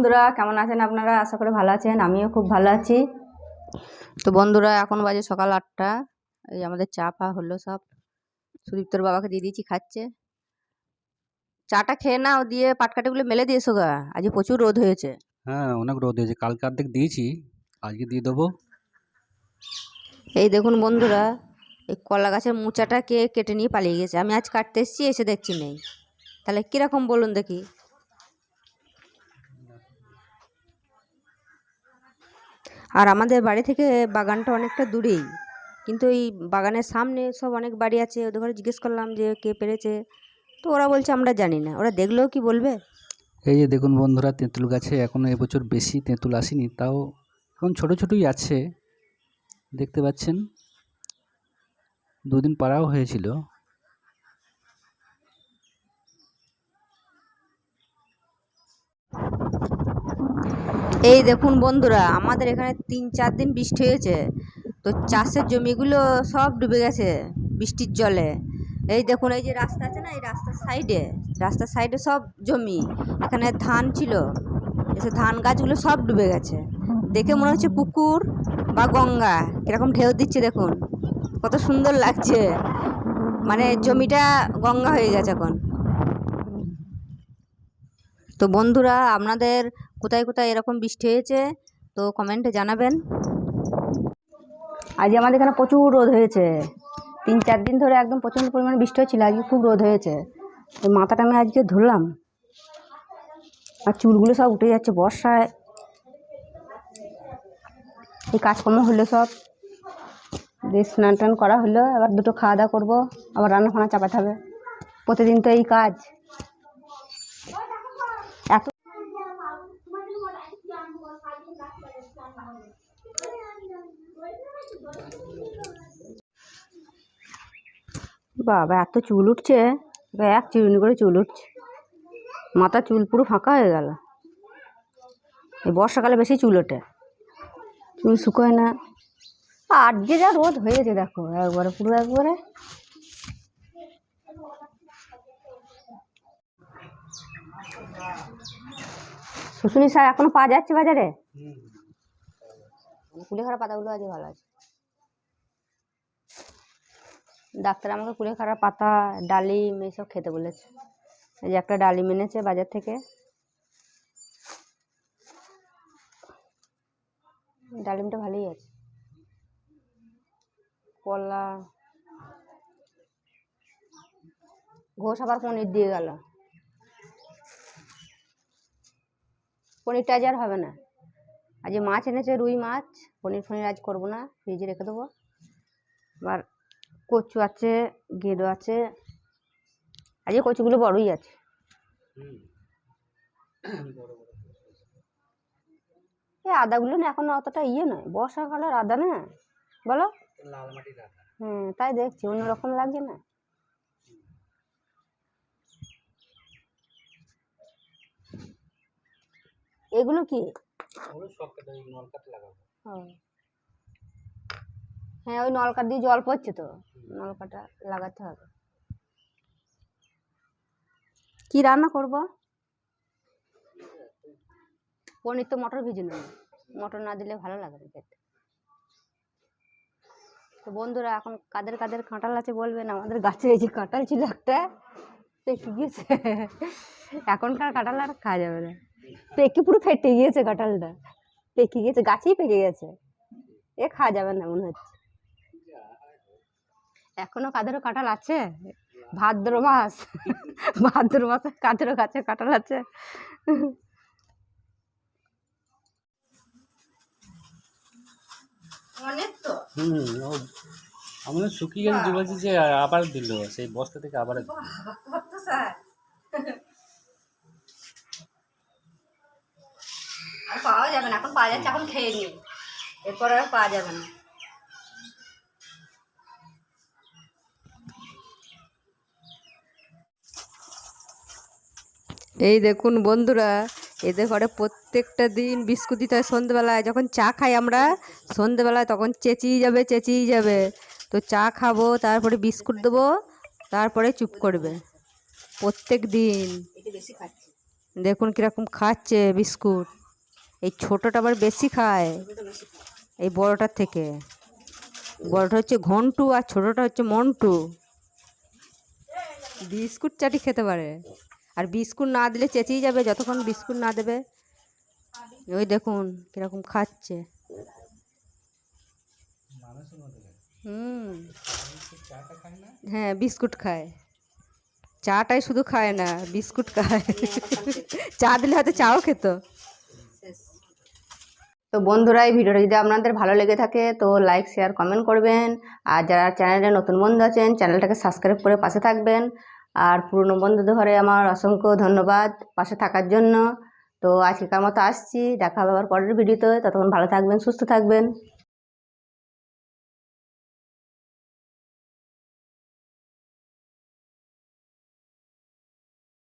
বন্ধুরা কেমন আছেন আপনারা? আশা করি ভালো আছেন আমিও খুব ভালো আছি। তো বন্ধুরা এখন বাজে সকাল আটটা। এই আমাদের চা পা হলো সব। সুদীপ্তর বাবাকে দিয়ে দিয়েছি খাচ্ছে। চাটা খেয়ে নাও দিয়ে পাটকাঠিগুলো মেলে দিয়েছ গা। আজ প্রচুর রোদ হয়েছে। হ্যাঁ অনেক রোদ হয়েছে। কালকে অর্ধেক দিয়েছি আজকে দিয়ে দেবো। এই দেখুন বন্ধুরা এই কলা গাছের মোচাটা কে কেটে নিয়ে পালিয়ে গেছে। আমি আজ কাটতে এসেছি এসে দেখছি নেই। তাহলে কীরকম বলুন দেখি? আর আমাদের বাড়ি থেকে বাগানটা অনেকটা দূরেই। কিন্তু এই বাগানের সামনে সব অনেক বাড়ি আছে, ওদের ঘরে জিজ্ঞেস করলাম যে কে পেরেছে। তো ওরা বলছে, আমরা জানি না। ওরা দেখলেও কি বলবে? এই যে দেখুন বন্ধুরা, তেঁতুল গাছে এখনও এবছর বেশি তেঁতুল আসেনি, তাও এখন ছোটো ছোটোই আছে। দেখতে পাচ্ছেন? দুদিন পাড়াও হয়েছিল। এই দেখুন বন্ধুরা, আমাদের এখানে তিন চার দিন বৃষ্টি হয়েছে। তো চাষের জমিগুলো সব ডুবে গেছে বৃষ্টির জলে। এই দেখুন, এই যে রাস্তা আছে না, এই রাস্তার সাইডে রাস্তার সাইডে সব জমি। এখানে ধান ছিল, এসে ধান গাছগুলো সব ডুবে গেছে। দেখে মনে হচ্ছে পুকুর বা গঙ্গা, এরকম ঢেউ দিচ্ছে দেখুন। কত সুন্দর লাগছে। মানে জমিটা গঙ্গা হয়ে গেছে এখন। তো বন্ধুরা, আপনাদের কোথায় কোথায় এরকম বৃষ্টি হয়েছে, তো কমেন্টে জানাবেন। আজ আমাদের এখানে প্রচুর রোদ হয়েছে। তিন চার দিন ধরে একদম প্রচণ্ড পরিমাণে বৃষ্টি হয়েছিল আজকে খুব রোদ হয়েছে। এই মাথাটা আমি আজকে ধরলাম আর চুলগুলো সব উঠে যাচ্ছে বর্ষায়। এই কাজকর্ম হলো সব। দিয়ে স্নান টান করা হলো, এবার দুটো খাওয়া দাওয়া করব, আবার রান্না চাপাতে হবে। প্রতিদিন তো এই কাজ এত বাবা এত চুল উঠছে। এক চিরুনি করে চুল উঠছে। মাথা চুল পুরো ফাঁকা হয়ে গেল। এই বর্ষাকালে বেশি চুল ওঠে। চুল শুকোয় না। আর যে যা রোদ হয়েছে দেখো একবারে পুরো একবারে। শুশুনি শাক এখনও পাওয়া যাচ্ছে বাজারে? কুলেখাড়া পাতাগুলো আছে ভালো আছে। ডাক্তার আমাকে কুলেখাড়া পাতা, ডালিম এইসব খেতে বলেছে। এই যে একটা ডালিম এনেছে বাজার থেকে। ডালিমটা ভালোই আছে। কলা, ঘোষ আবার পনির দিয়ে গেল। পনিরটা আজ আর হবে না। আজ মাছ এনেছে, রুই মাছ, পনির ফনির আজ করব না, ফ্রিজে রেখে দেবো। কচু আছে গেঁড়ো আছে আজ কচুগুলো বড়ই আছে। এই আদাগুলো না এখন অতটা ইয়ে নয় বর্ষাকালের আদা না বলো? হ্যাঁ তাই দেখছি অন্যরকম লাগছে না। এগুলো কি? সব লাগাবো। ও। হ্যাঁ ওই নলকা দিয়ে জল পড়ছে তো। নলকাটা লাগাতে হবে। কি রান্না করব? পনির তো মটর ভিজে নেব। মটর না দিলে ভালো লাগে না খেতে। তো বন্ধুরা, এখন কাদের কাদের কাঁঠাল আছে বলবেন? আমাদের গাছে এই যে কাঁঠাল ছিল একটা পেকে গিয়েছে এখনকার কাঁঠাল আর খাওয়া যাবে না। পেকে পুরো ফেটে গিয়েছে কাঁঠালটা। পেকে গিয়েছে, গাছেই পেকে গেছে। এ খাওয়া যাবে না মনে হচ্ছে। এখনও কাদেরও কাঁঠাল আছে? ভাদ্র মাস। ভাদ্র মাসে কাদেরও গাছে কাঁঠাল আছে? অনেক তো। হুম ও আমাদের শুকিয়ে গেছে বলছি যে আবার দিল সেই বস্তা থেকে আবার দিল। কত স্যার। আর পাওয়া যাবে না এখন পাওয়া যাচ্ছে এখন খেয়ে নিই এরপর আর পাওয়া যাবে না। এই দেখুন বন্ধুরা, এদের ঘরে প্রত্যেকটা দিন বিস্কুট দিতে হয় সন্ধ্যেবেলায় যখন চা খাই আমরা সন্ধ্যেবেলায় তখন চেঁচিয়ে যাবে চেঁচিয়ে যাবে। তো চা খাব, তারপরে বিস্কুট দেবো, তারপরে চুপ করবে। প্রত্যেক দিন। দেখুন কীরকম খাচ্ছে বিস্কুট। এই ছোটোটা আবার বেশি খায়, এই বড়টার থেকে। বড়টা হচ্ছে ঘন্টু আর ছোটোটা হচ্ছে মন্টু। বিস্কুট চাটি খেতে পারে। আর বিস্কুট না দিলে চেঁচিয়ে যাবে যতক্ষণ বিস্কুট না দেবে। ওই দেখুন কীরকম খাচ্ছে। হ্যাঁ বিস্কুট খায়। চাটাই শুধু খায় না, বিস্কুট খায়। চা দিলে হয়তো চাও খেত। তো বন্ধুরা, এই ভিডিওটা যদি আপনাদের ভালো লেগে থাকে, তো লাইক শেয়ার কমেন্ট করবেন। আর যারা চ্যানেলে নতুন বন্ধু আছেন, চ্যানেলটাকে সাবস্ক্রাইব করে পাশে থাকবেন। আর পুরনো বন্ধুদের ঘরে আমার অসংখ্য ধন্যবাদ পাশে থাকার জন্য। তো আজকেকার মতো আসছি, দেখা হবে আবার পরের ভিডিওতে। ততক্ষণ ভালো থাকবেন, সুস্থ থাকবেন।